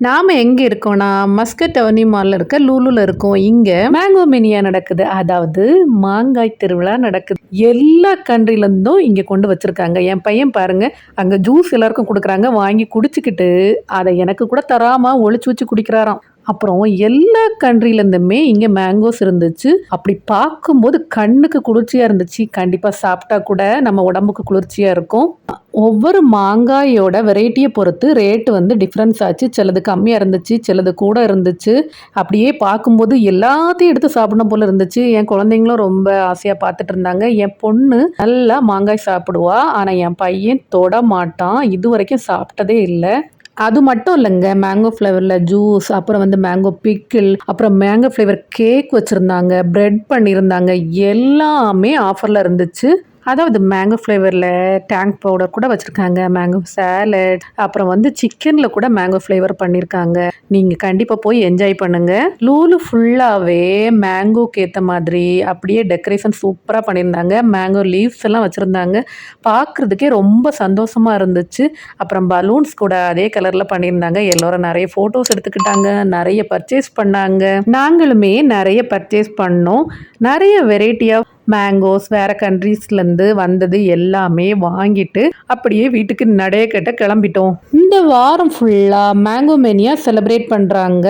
நாம் எங்கே இருக்கோம்னா மஸ்கட் அவனி மாலில் இருக்க லூலுல இருக்கோம். இங்கே மேங்கோ மினியா நடக்குது. அதாவது மாங்காய் திருவிழா நடக்குது. எல்லா கண்ட்ரிலேருந்தும் இங்கே கொண்டு வச்சுருக்காங்க. என் பையன் பாருங்க அங்கே ஜூஸ் எல்லாருக்கும் கொடுக்குறாங்க. வாங்கி குடிச்சிக்கிட்டு அதை எனக்கு கூட தராமல் ஒழிச்சு வச்சு குடிக்கிறாராம். அப்புறம் எல்லா கண்ட்ரிலேருந்துமே இங்கே மேங்கோஸ் இருந்துச்சு. அப்படி பார்க்கும்போது கண்ணுக்கு குளிர்ச்சியாக இருந்துச்சு. கண்டிப்பாக சாப்பிட்டா கூட நம்ம உடம்புக்கு குளிர்ச்சியாக இருக்கும். ஒவ்வொரு மாங்காயோட வெரைட்டியை பொறுத்து ரேட்டு வந்து டிஃப்ரென்ஸ் ஆச்சு. சிலது கம்மியாக இருந்துச்சு சிலது கூட இருந்துச்சு. அப்படியே பார்க்கும்போது எல்லாத்தையும் எடுத்து சாப்பிடணும் போல இருந்துச்சு. என் குழந்தைங்களும் ரொம்ப ஆசையாக பார்த்துட்டு இருந்தாங்க. என் பொண்ணு நல்லா மாங்காய் சாப்பிடுவா. ஆனால் என் பையன் தொட மாட்டான். இது வரைக்கும் சாப்பிட்டதே இல்லை. அது மட்டும் இல்லைங்க. மேங்கோ ஃப்ளேவரில் ஜூஸ் அப்புறம் வந்து மேங்கோ பிக்கிள் அப்புறம் மேங்கோ ஃப்ளேவர் கேக் வச்சுருந்தாங்க ப்ரெட் பண்ணியிருந்தாங்க எல்லாமே ஆஃபரில் இருந்துச்சு. அதாவது மேங்கோ ஃப்ளேவரில் டேங்க் பவுடர் கூட வச்சுருக்காங்க மேங்கோ சேலட் அப்புறம் வந்து சிக்கனில் கூட மேங்கோ ஃப்ளேவர் பண்ணியிருக்காங்க நீங்கள் கண்டிப்பாக போய் என்ஜாய் பண்ணுங்கள் லூலு ஃபுல்லாகவே மேங்கோக்கு ஏற்ற மாதிரி அப்படியே டெக்கரேஷன் சூப்பராக பண்ணியிருந்தாங்க. மேங்கோ லீவ்ஸ் எல்லாம் வச்சுருந்தாங்க. பார்க்குறதுக்கே ரொம்ப சந்தோஷமாக இருந்துச்சு. அப்புறம் பலூன்ஸ் கூட அதே கலரில் பண்ணியிருந்தாங்க. எல்லோரும் நிறைய ஃபோட்டோஸ் எடுத்துக்கிட்டாங்க நிறைய பர்ச்சேஸ் பண்ணாங்க. நாங்களுமே நிறைய பர்ச்சேஸ் பண்ணோம். நிறைய வெரைட்டி ஆஃப் மேங்கோஸ் வேறு கண்ட்ரீஸ்லேருந்து வந்தது எல்லாமே வாங்கிட்டு அப்படியே வீட்டுக்கு நடைய கட்ட கிளம்பிட்டோம். இந்த வாரம் ஃபுல்லாக மேங்கோ மேனியா செலிப்ரேட் பண்ணுறாங்க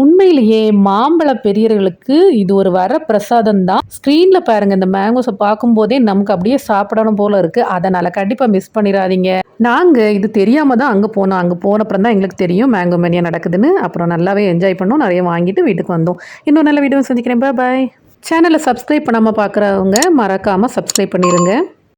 உண்மையிலேயே மாம்பழ பெரியர்களுக்கு இது ஒரு வர பிரசாதம் தான். ஸ்க்ரீனில் பாருங்கள் இந்த மேங்கோஸை பார்க்கும்போதே நமக்கு அப்படியே சாப்பிடணும் போல இருக்குது அதனால் கண்டிப்பாக மிஸ் பண்ணிடாதீங்க. நாங்கள் இது தெரியாமல் தான் அங்கே போனோம். அங்கே போனப்புறம் தான் எங்களுக்கு தெரியும் மேங்கோ மேனியா நடக்குதுன்னு. அப்புறம் நல்லாவே என்ஜாய் பண்ணோம். நிறைய வாங்கிட்டு வீட்டுக்கு வந்தோம். இன்னும் நல்ல வீடியோ சந்திக்கிறேன். பாய் சேனலை சப்ஸ்கிரைப் பண்ணாமல் பார்க்குறவங்க மறக்காமல் சப்ஸ்கிரைப் பண்ணிடுங்க